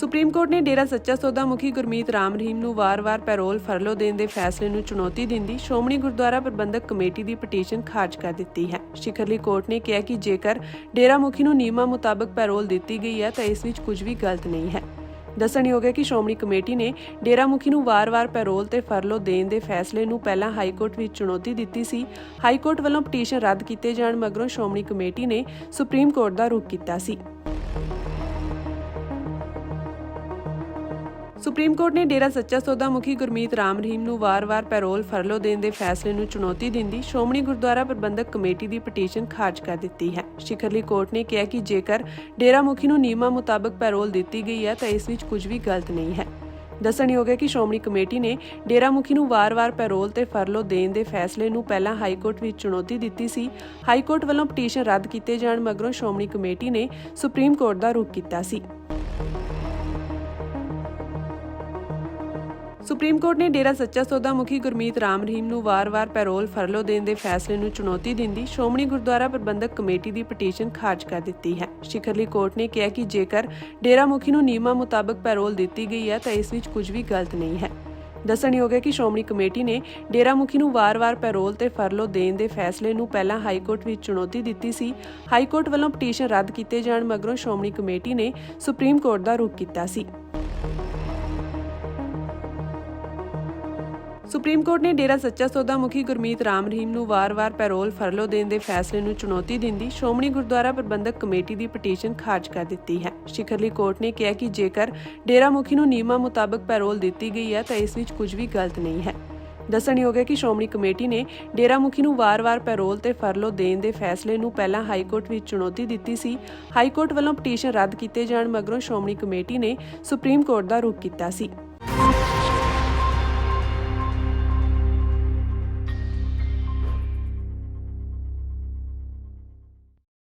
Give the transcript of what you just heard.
Supreme court ਨੇ ਡੇਰਾ ਸੱਚਾ ਸੌਦਾ ਮੁਖੀ ਗੁਰਮੀਤ ਰਾਮ ਰਹੀਮ ਨੂੰ ਵਾਰ-ਵਾਰ ਪੈਰੋਲ ਫਰਲੋ ਦੇਣ ਦੇ ਫੈਸਲੇ ਨੂੰ ਚੁਣੌਤੀ ਦਿੰਦੀ ਸ਼੍ਰੋਮਣੀ ਗੁਰਦੁਆਰਾ ਪ੍ਰਬੰਧਕ ਕਮੇਟੀ ਦੀ ਪਟੀਸ਼ਨ ਖਾਰਜ ਕਰ ਦਿੱਤੀ ਹੈ। ਸ਼ਿਖਰਲੀ ਕੋਰਟ ਨੇ ਕਿਹਾ ਕਿ ਜੇਕਰ ਡੇਰਾ ਮੁਖੀ ਨੂੰ ਨਿਯਮਾਂ ਮੁਤਾਬਕ ਪੈਰੋਲ ਦਿੱਤੀ ਗਈ ਹੈ ਤਾਂ ਇਸ ਵਿੱਚ ਕੁਝ ਵੀ ਗਲਤ ਨਹੀਂ ਹੈ। ਦੱਸਣਯੋਗ ਹੈ ਕਿ ਸ਼੍ਰੋਮਣੀ ਕਮੇਟੀ ਨੇ ਡੇਰਾ ਮੁਖੀ ਨੂੰ ਵਾਰ-ਵਾਰ ਪੈਰੋਲ ਤੇ ਫਰਲੋ ਦੇਣ ਦੇ ਫੈਸਲੇ ਨੂੰ ਪਹਿਲਾਂ ਹਾਈ ਕੋਰਟ ਵਿੱਚ ਚੁਣੌਤੀ ਦਿੱਤੀ ਸੀ। ਹਾਈ ਕੋਰਟ ਵੱਲੋਂ ਪਟੀਸ਼ਨ ਰੱਦ ਕੀਤੇ ਜਾਣ ਮਗਰੋਂ ਸ਼੍ਰੋਮਣੀ ਕਮੇਟੀ ਨੇ ਸੁਪਰੀਮ ਕੋਰਟ ਦਾ ਰੁਖ ਕੀਤਾ ਸੀ। ਸੁਪਰੀਮ ਕੋਰਟ ਨੇ ਡੇਰਾ ਸੱਚਾ ਸੌਦਾ ਮੁਖੀ ਗੁਰਮੀਤ ਰਾਮ ਰਹੀਮ ਨੂੰ ਵਾਰ-ਵਾਰ ਪੈਰੋਲ ਫਰਲੋ ਦੇਣ ਦੇ ਫੈਸਲੇ ਨੂੰ ਚੁਣੌਤੀ ਦਿੰਦੀ ਸ਼੍ਰੋਮਣੀ ਗੁਰਦੁਆਰਾ ਪ੍ਰਬੰਧਕ ਕਮੇਟੀ ਦੀ ਪਟੀਸ਼ਨ ਖਾਰਜ ਕਰ ਦਿੱਤੀ ਹੈ। ਸ਼ਿਖਰਲੀ ਕੋਰਟ ਨੇ ਕਿਹਾ ਕਿ ਜੇਕਰ ਡੇਰਾ ਮੁਖੀ ਨੂੰ ਨਿਯਮਾਂ ਮੁਤਾਬਕ ਪੈਰੋਲ ਦਿੱਤੀ ਗਈ ਹੈ ਤਾਂ ਇਸ ਵਿੱਚ ਕੁਝ ਵੀ ਗਲਤ ਨਹੀਂ ਹੈ। ਦੱਸਣਯੋਗ ਹੈ ਕਿ ਸ਼੍ਰੋਮਣੀ ਕਮੇਟੀ ਨੇ ਡੇਰਾ ਮੁਖੀ ਨੂੰ ਵਾਰ-ਵਾਰ ਪੈਰੋਲ ਤੇ ਫਰਲੋ ਦੇਣ ਦੇ ਫੈਸਲੇ ਨੂੰ ਪਹਿਲਾਂ ਹਾਈ ਕੋਰਟ ਵਿੱਚ ਚੁਣੌਤੀ ਦਿੱਤੀ ਸੀ। ਹਾਈ ਕੋਰਟ ਵੱਲੋਂ ਪਟੀਸ਼ਨ ਰੱਦ ਕੀਤੇ ਜਾਣ ਮਗਰੋਂ ਸ਼੍ਰੋਮਣੀ ਕਮੇਟੀ ਨੇ ਸੁਪਰੀਮ ਕੋਰਟ ਦਾ ਰੁਖ ਕੀਤਾ ਸੀ। ਸੁਪਰੀਮ ਕੋਰਟ ਨੇ ਡੇਰਾ ਸੱਚਾ ਸੌਦਾ ਮੁਖੀ ਗੁਰਮੀਤ ਰਾਮ ਰਹੀਮ ਨੂੰ ਵਾਰ-ਵਾਰ ਪੈਰੋਲ ਫਰਲੋ ਦੇਣ ਦੇ ਫੈਸਲੇ ਨੂੰ ਚੁਣੌਤੀ ਦਿੰਦੀ ਸ਼੍ਰੋਮਣੀ ਗੁਰਦੁਆਰਾ ਪ੍ਰਬੰਧਕ ਕਮੇਟੀ ਦੀ ਪਟੀਸ਼ਨ ਖਾਰਜ ਕਰ ਦਿੱਤੀ ਹੈ। ਸ਼ਿਖਰਲੀ ਕੋਰਟ ਨੇ ਕਿਹਾ ਕਿ ਜੇਕਰ ਡੇਰਾ ਮੁਖੀ ਨੂੰ ਨਿਯਮਾਂ ਮੁਤਾਬਕ ਪੈਰੋਲ ਦਿੱਤੀ ਗਈ ਹੈ ਤਾਂ ਇਸ ਵਿੱਚ ਕੁਝ ਵੀ ਗਲਤ ਨਹੀਂ ਹੈ। ਦੱਸਣਯੋਗ ਹੈ ਕਿ ਸ਼੍ਰੋਮਣੀ ਕਮੇਟੀ ਨੇ ਡੇਰਾ ਮੁਖੀ ਨੂੰ ਵਾਰ-ਵਾਰ ਪੈਰੋਲ ਤੇ ਫਰਲੋ ਦੇਣ ਦੇ ਫੈਸਲੇ ਨੂੰ ਪਹਿਲਾਂ ਹਾਈ ਕੋਰਟ ਵਿੱਚ ਚੁਣੌਤੀ ਦਿੱਤੀ ਸੀ। ਹਾਈ ਕੋਰਟ ਵੱਲੋਂ ਪਟੀਸ਼ਨ ਰੱਦ ਕੀਤੇ ਜਾਣ ਮਗਰੋਂ ਸ਼੍ਰੋਮਣੀ ਕਮੇਟੀ ਨੇ ਸੁਪਰੀਮ ਕੋਰਟ ਦਾ ਰੁਖ ਕੀਤਾ ਸੀ। ਸੁਪਰੀਮ ਕੋਰਟ ਨੇ ਡੇਰਾ ਸੱਚਾ ਸੌਦਾ ਮੁਖੀ ਗੁਰਮੀਤ ਰਾਮ ਰਹੀਮ ਨੂੰ ਵਾਰ-ਵਾਰ ਪੈਰੋਲ ਫਰਲੋ ਦੇਣ ਦੇ ਫੈਸਲੇ ਨੂੰ ਚੁਣੌਤੀ ਦਿੰਦੀ ਸ਼੍ਰੋਮਣੀ ਗੁਰਦੁਆਰਾ ਪ੍ਰਬੰਧਕ ਕਮੇਟੀ ਦੀ ਪਟੀਸ਼ਨ ਖਾਰਜ ਕਰ ਦਿੱਤੀ ਹੈ। ਸ਼ਿਖਰਲੀ ਕੋਰਟ ਨੇ ਕਿਹਾ ਕਿ ਜੇਕਰ ਡੇਰਾ ਮੁਖੀ ਨੂੰ ਨਿਯਮਾਂ ਮੁਤਾਬਕ ਪੈਰੋਲ ਦਿੱਤੀ ਗਈ ਹੈ ਤਾਂ ਇਸ ਵਿੱਚ ਕੁਝ ਵੀ ਗਲਤ ਨਹੀਂ ਹੈ। ਦੱਸਣਯੋਗ ਹੈ ਕਿ ਸ਼੍ਰੋਮਣੀ ਕਮੇਟੀ ਨੇ ਡੇਰਾ ਮੁਖੀ ਨੂੰ ਵਾਰ-ਵਾਰ ਪੈਰੋਲ ਤੇ ਫਰਲੋ ਦੇਣ ਦੇ ਫੈਸਲੇ ਨੂੰ ਪਹਿਲਾਂ ਹਾਈ ਕੋਰਟ ਵਿੱਚ ਚੁਣੌਤੀ ਦਿੱਤੀ ਸੀ। ਹਾਈ ਕੋਰਟ ਵੱਲੋਂ ਪਟੀਸ਼ਨ ਰੱਦ ਕੀਤੇ ਜਾਣ ਮਗਰੋਂ ਸ਼੍ਰੋਮਣੀ ਕਮੇਟੀ ਨੇ ਸੁਪਰੀਮ ਕੋਰਟ ਦਾ ਰੁਖ ਕੀਤਾ ਸੀ।